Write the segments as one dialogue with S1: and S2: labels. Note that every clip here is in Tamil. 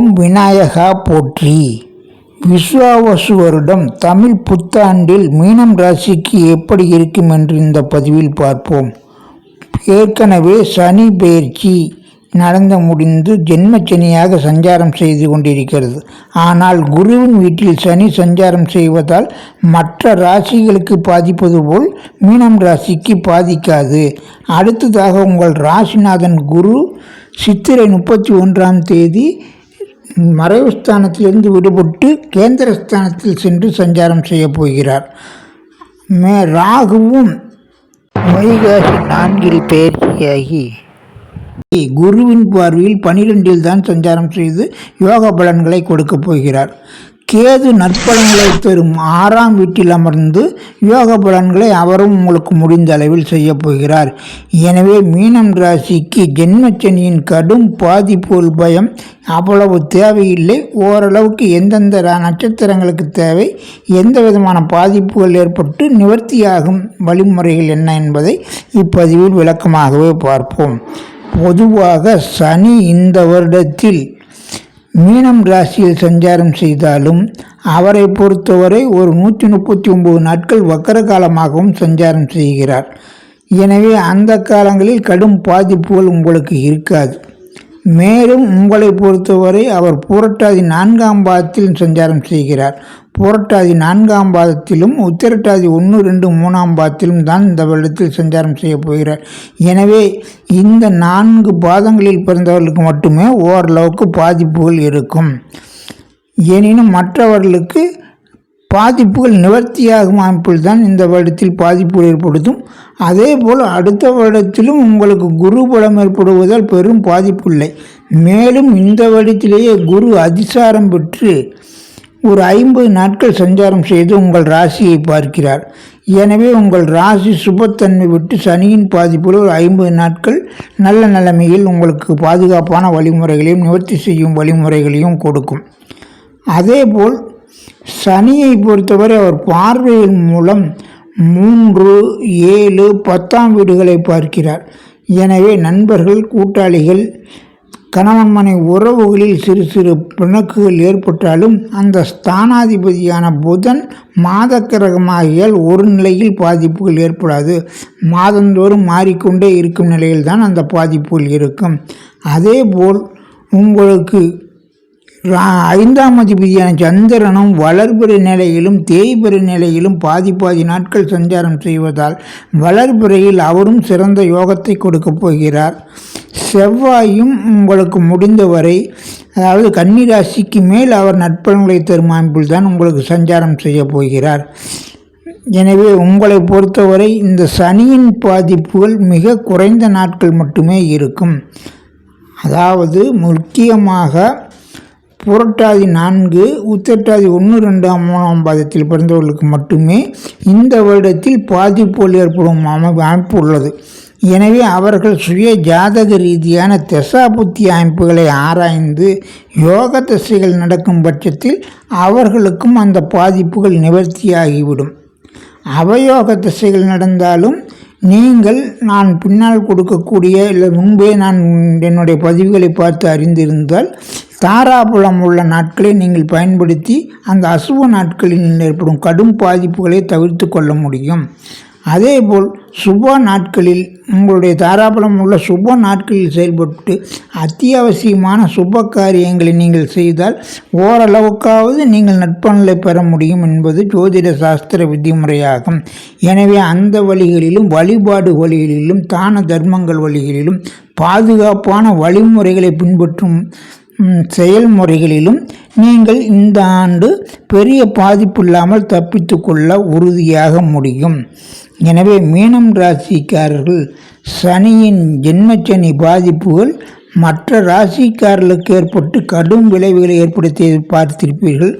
S1: ஓம் விநாயகா போற்றி. விஸ்வாவசு வருடம் தமிழ் புத்தாண்டில் மீனம் ராசிக்கு எப்படி இருக்கும் என்று இந்த பதிவில் பார்ப்போம். ஏற்கனவே சனி பெயர்ச்சி நடந்து முடிந்து ஜென்மச்சனியாக சஞ்சாரம் செய்து கொண்டிருக்கிறது. ஆனால் குருவின் வீட்டில் சனி சஞ்சாரம் செய்வதால் மற்ற ராசிகளுக்கு பாதிப்பது போல் மீனம் ராசிக்கு பாதிக்காது. அடுத்ததாக உங்கள் ராசிநாதன் குரு சித்திரை முப்பத்தி ஒன்றாம் தேதி மறைவு ஸ்தானத்திலிருந்து விடுபட்டு கேந்திர ஸ்தானத்தில் சென்று சஞ்சாரம் செய்யப் போகிறார். மே ராகுவும் வைகாசி நான்கில் பயிற்சியாகி குருவின் பார்வையில் பனிரெண்டில் தான் சஞ்சாரம் செய்து யோக பலன்களை கொடுக்கப் போகிறார். கேது நற்பலன்களை தரும் ஆறாம் வீட்டில் அமர்ந்து யோக பலன்களை அவரும் உங்களுக்கு முடிந்த அளவில் செய்ய போகிறார். எனவே மீனம் ராசிக்கு ஜென்மச்சனியின் கடும் பாதிப்புகள் பயம் அவ்வளவு தேவையில்லை. ஓரளவுக்கு எந்தெந்த நட்சத்திரங்களுக்கு தேவை எந்த விதமான பாதிப்புகள் ஏற்பட்டு நிவர்த்தியாகும் வழிமுறைகள் என்ன என்பதை இப்பதிவில் விளக்கமாகவே பார்ப்போம். பொதுவாக சனி இந்த வருடத்தில் மீனம் ராசியில் சஞ்சாரம் செய்தாலும் அவரை பொறுத்தவரை ஒரு நூற்றி முப்பத்தி ஒம்பது நாட்கள் வக்கர காலமாகவும் சஞ்சாரம் செய்கிறார். எனவே அந்த காலங்களில் கடும் பாதிப்புகள் உங்களுக்கு இருக்காது. மேலும் உங்களை பொறுத்தவரை அவர் புரட்டாதி நான்காம் பாதத்தில் சஞ்சாரம் செய்கிறார். புரட்டாதி நான்காம் பாதத்திலும் உத்திரட்டாதி ஒன்று ரெண்டு மூணாம் பாதத்திலும் தான் இந்த வருடத்தில் சஞ்சாரம் செய்ய போகிறார். எனவே இந்த நான்கு பாதங்களில் பிறந்தவர்களுக்கு மட்டுமே ஓரளவுக்கு பாதிப்புகள் இருக்கும். எனினும் மற்றவர்களுக்கு பாதிப்புகள் நிவர்த்தியாகும் அமைப்பில் தான் இந்த வருடத்தில் பாதிப்புகள் ஏற்படுத்தும். அதே போல் அடுத்த வருடத்திலும் உங்களுக்கு குரு பலம் ஏற்படுவதால் பெரும் பாதிப்பு இல்லை. மேலும் இந்த வருடத்திலேயே குரு அதிசாரம் பெற்று ஒரு ஐம்பது நாட்கள் சஞ்சாரம் செய்து உங்கள் ராசியை பார்க்கிறார். எனவே உங்கள் ராசி சுபத்தன்மை விட்டு சனியின் பாதிப்பில் ஒரு ஐம்பது நாட்கள் நல்ல நிலைமையில் உங்களுக்கு பாதுகாப்பான வழிமுறைகளையும் நிவர்த்தி செய்யும் வழிமுறைகளையும் கொடுக்கும். அதேபோல் சனியை பொறுத்தவரை அவர் பார்வையின் மூலம் மூன்று ஏழு பத்தாம் வீடுகளை பார்க்கிறார். எனவே நண்பர்கள் கூட்டாளிகள் கணவன் மனை உறவுகளில் சிறு சிறு பிணக்குகள் ஏற்பட்டாலும் அந்த ஸ்தானாதிபதியான புதன் மாத கிரகமாகியால் ஒரு நிலையில் பாதிப்புகள் ஏற்படாது. மாதந்தோறும் மாறிக்கொண்டே இருக்கும் நிலையில்தான் அந்த பாதிப்புகள் இருக்கும். அதேபோல் உங்களுக்கு ரா- ஐந்தாம் அதிபதியான சந்திரனும் வளர்பிறை நிலையிலும் தேய்பிறை நிலையிலும் பாதி பாதி நாட்கள் சஞ்சாரம் செய்வதால் வளர்பிறையில் அவரும் சிறந்த யோகத்தை கொடுக்கப் போகிறார். செவ்வாயும் உங்களுக்கு முடிந்தவரை அதாவது கன்னிராசிக்கு மேல் அவர் நட்பலன்களை தரும் அமைப்பில் தான் உங்களுக்கு சஞ்சாரம் செய்ய போகிறார். எனவே உங்களை பொறுத்தவரை இந்த சனியின் பாதிப்புகள் மிக குறைந்த நாட்கள் மட்டுமே இருக்கும். அதாவது முக்கியமாக புரட்டாதி நான்கு உத்தட்டாதி ஒன்று ரெண்டாம் மூணாம் பாதத்தில் பிறந்தவர்களுக்கு மட்டுமே இந்த வருடத்தில் பாதிப்புகள் ஏற்படும் அமைப்பு அமைப்பு உள்ளது. எனவே அவர்கள் சுய ஜாதக ரீதியான தசா புத்தி அமைப்புகளை ஆராய்ந்து யோக திசைகள் நடக்கும் பட்சத்தில் அவர்களுக்கும் அந்த பாதிப்புகள் நிவர்த்தியாகிவிடும். அவயோக திசைகள் நடந்தாலும் நீங்கள் நான் பின்னால் கொடுக்கக்கூடிய இல்லை முன்பே நான் என்னுடைய பதிவுகளை பார்த்து அறிந்திருந்தால் தாராபுலம் உள்ள நாட்களை நீங்கள் பயன்படுத்தி அந்த அசுவ நாட்களில் ஏற்படும் கடும் பாதிப்புகளை தவிர்த்து கொள்ள முடியும். அதேபோல் சுப நாட்களில் உங்களுடைய தாராபலம் உள்ள சுப நாட்களில் செயல்பட்டு அத்தியாவசியமான சுப காரியங்களை நீங்கள் செய்தால் ஓரளவுக்காவது நீங்கள் நட்பலனை பெற முடியும் என்பது ஜோதிட சாஸ்திர விதிமுறையாகும். எனவே அந்த வழிகளிலும் வழிபாடு வழிகளிலும் தான தர்மங்கள் வழிகளிலும் பாதுகாப்பான வழிமுறைகளை பின்பற்றும் செயல்முறைகளிலும் நீங்கள் இந்த ஆண்டு பெரிய பாதிப்பு இல்லாமல் தப்பித்து கொள்ள உறுதியாக முடியும். எனவே மீனம் ராசிக்காரர்கள் சனியின் ஜென்மச்சனி பாதிப்புகள் மற்ற ராசிக்காரர்களுக்கு ஏற்பட்டு கடும் விளைவுகளை ஏற்படுத்தி பார்த்திருப்பீர்கள்.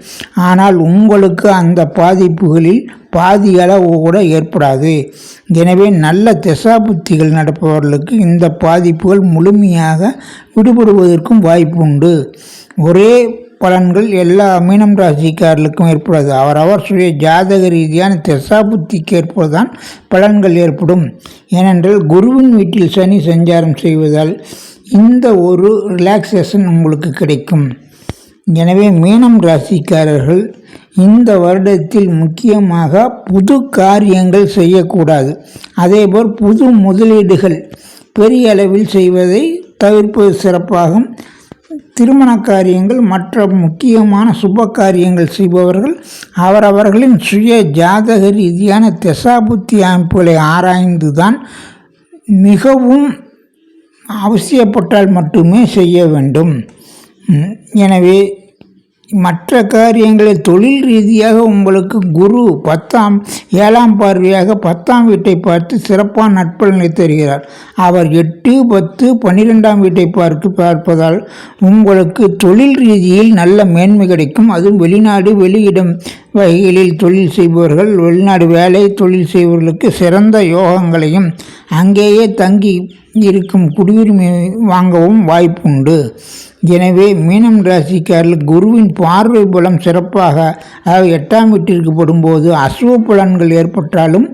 S1: ஆனால் உங்களுக்கு அந்த பாதிப்புகளில் பாதி அளவு கூட ஏற்படாது. எனவே நல்ல திசாபுத்திகள் நடப்பவர்களுக்கு இந்த பாதிப்புகள் முழுமையாக விடுபடுவதற்கும் வாய்ப்பு உண்டு ஒரே பலன்கள் எல்லா மீனம் ராசிக்காரர்களுக்கும் ஏற்படாது அவரவர் சுய ஜாதக ரீதியான திசாபுத்திக்கு ஏற்படுதான் பலன்கள் ஏற்படும். ஏனென்றால் குருவின் வீட்டில் சனி சஞ்சாரம் செய்வதால் இந்த ஒரு ரிலாக்ஸேஷன் உங்களுக்கு கிடைக்கும். எனவே மீனம் ராசிக்காரர்கள் இந்த வருடத்தில் முக்கியமாக புது காரியங்கள் செய்யக்கூடாது. அதேபோல் புது முதலீடுகள் பெரிய அளவில் செய்வதை தவிர்ப்பது சிறப்பாகும். திருமண காரியங்கள் மற்ற முக்கியமான சுப காரியங்கள் செய்பவர்கள் அவரவர்களின் சுய ஜாதக ரீதியான தசாபுத்தி அமைப்புகளை ஆராய்ந்து தான் மிகவும் அவசியப்பட்டால் மட்டுமே செய்ய வேண்டும். எனவே மற்ற காரியங்களில் தொழில் ரீதியாக உங்களுக்கு குரு பத்தாம் ஏழாம் பார்வையாக பத்தாம் வீட்டை பார்த்து சிறப்பான நட்பலனை தருகிறார். அவர் எட்டு பத்து பன்னிரெண்டாம் வீட்டை பார்த்து பார்ப்பதால் உங்களுக்கு தொழில் ரீதியில் நல்ல மேன்மை கிடைக்கும். அதுவும் வெளிநாடு வெளியிடம் வகைகளில் தொழில் செய்பவர்கள் வெளிநாடு வேலை தொழில் செய்பவர்களுக்கு சிறந்த யோகங்களையும் அங்கேயே தங்கி இருக்கும் குடியுரிமை வாங்கவும் வாய்ப்புண்டு. எனவே மீனம் ராசிக்காரில் குருவின் பார்வை பலம் சிறப்பாக அதாவது எட்டாம் வீட்டிற்கு படும்போது அசுவ பலன்கள் ஏற்பட்டாலும்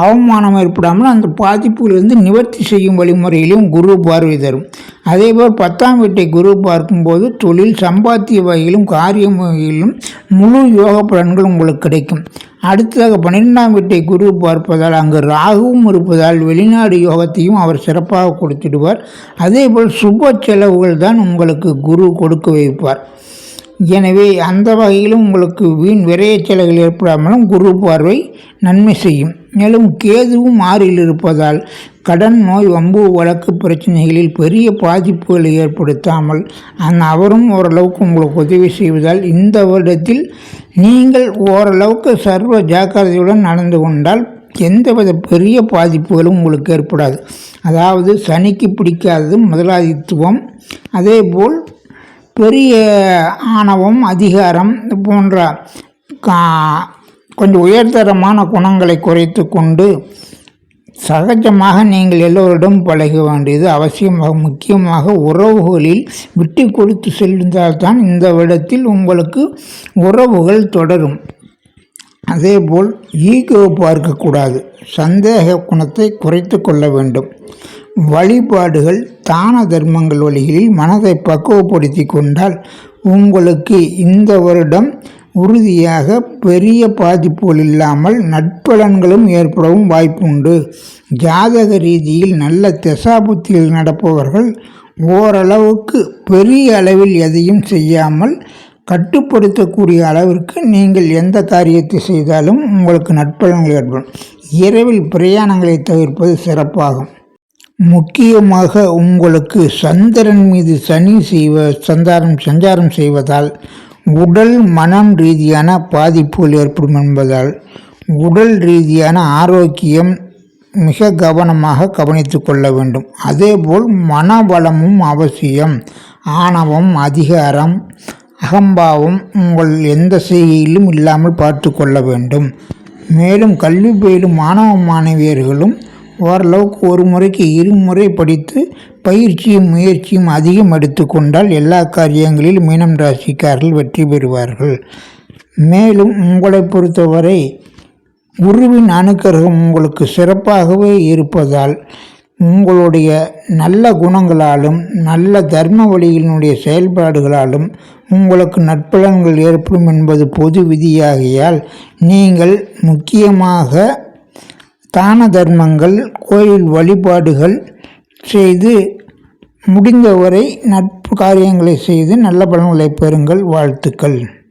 S1: அவமானம் ஏற்படாமல் அந்த பாதிப்புகளிலிருந்து நிவர்த்தி செய்யும் வழிமுறையிலும் குரு பார்வை தரும். அதேபோல் பத்தாம் வீட்டை குரு பார்க்கும்போது தொழில் சம்பாத்திய வகையிலும் காரியம் வகையிலும் முழு யோக பலன்கள் உங்களுக்கு கிடைக்கும். அடுத்ததாக பன்னிரெண்டாம் வீட்டை குரு பார்ப்பதால் அங்கு ராகுவும் இருப்பதால் வெளிநாடு யோகத்தையும் அவர் சிறப்பாக கொடுத்துடுவார். அதேபோல் சுப செலவுகள் தான் உங்களுக்கு குரு கொடுக்க வைப்பார். எனவே அந்த வகையிலும் உங்களுக்கு வீண் விரைய செலவுகள் ஏற்படாமலும் குரு பார்வை நன்மை செய்யும். மேலும் கேதுவும் ஆறில் இருப்பதால் கடன் நோய் வம்பு வழக்கு பிரச்சனைகளில் பெரிய பாதிப்புகளை ஏற்படுத்தாமல் அந்த அவரும் ஓரளவுக்கு உங்களுக்கு உதவி செய்வதால் இந்த வருடத்தில் நீங்கள் ஓரளவுக்கு சர்வ ஜாக்கிரதையுடன் நடந்து கொண்டால் எந்தவித பெரிய பாதிப்புகளும் உங்களுக்கு ஏற்படாது. அதாவது சனிக்கு பிடிக்காதது முதலாளித்துவம் அதேபோல் பெரிய ஆணவம் அதிகாரம் போன்ற கா கொஞ்சம் உயர்தரமான குணங்களை குறைத்து கொண்டு சகஜமாக நீங்கள் எல்லோரிடம் பழக வேண்டியது அவசியமாக முக்கியமாக உறவுகளில் விட்டு கொடுத்து செல்வதால்தான் இந்த விடத்தில் உங்களுக்கு உறவுகள் தொடரும். அதேபோல் ஈகோ பார்க்கக்கூடாது. சந்தேக குணத்தை குறைத்து கொள்ள வேண்டும். வழிபாடுகள் தான தர்மங்கள் வழிகளில் மனதை பக்குவப்படுத்தி கொண்டால் உங்களுக்கு இந்த வருடம் உறுதியாக பெரிய பாதிப்புகள் இல்லாமல் நட்பலன்களும் ஏற்படவும் வாய்ப்புண்டு. ஜாதக ரீதியில் நல்ல திசாபுத்தியில் நடப்பவர்கள் ஓரளவுக்கு பெரிய அளவில் எதையும் செய்யாமல் கட்டுப்படுத்தக்கூடிய அளவிற்கு நீங்கள் எந்த காரியத்தை செய்தாலும் உங்களுக்கு நட்பலன்கள் ஏற்படும். இரவில் பிரயாணங்களை தவிர்ப்பது சிறப்பாகும். முக்கியமாக உங்களுக்கு சந்திரன் மீது சனி செய்வ சந்தாரம் சஞ்சாரம் செய்வதால் உடல் மனம் ரீதியான பாதிப்புகள் ஏற்படும் என்பதால் உடல் ரீதியான ஆரோக்கியம் மிக கவனமாக கவனித்து கொள்ள வேண்டும். அதேபோல் மனவளமும் அவசியம். ஆணவம் அதிகாரம் அகம்பாவம் உங்கள் எந்த செய்கையிலும் இல்லாமல் பார்த்து கொள்ள வேண்டும். மேலும் கல்வி பயிலும் மாணவ மாணவியர்களும் ஓரளவுக்கு ஒரு முறைக்கு இருமுறை படித்து பயிற்சியும் முயற்சியும் அதிகம் எடுத்துக்கொண்டால் எல்லா காரியங்களிலும் மீனம் ராசிக்காரர்கள் வெற்றி பெறுவார்கள். மேலும் உங்களை பொறுத்தவரை குருவின் அனுக்கிரகம் உங்களுக்கு சிறப்பாகவே இருப்பதால் உங்களுடைய நல்ல குணங்களாலும் நல்ல தர்ம வழிகளினுடைய செயல்பாடுகளாலும் உங்களுக்கு நட்பலன்கள் ஏற்படும் என்பது பொது விதியாகியால் நீங்கள் முக்கியமாக தான தர்மங்கள் கோயில் வழிபாடுகள் செய்து முடிந்தவரை நட்பு காரியங்களை செய்து நல்ல பலன்களை பெறுங்கள். வாழ்த்துக்கள்.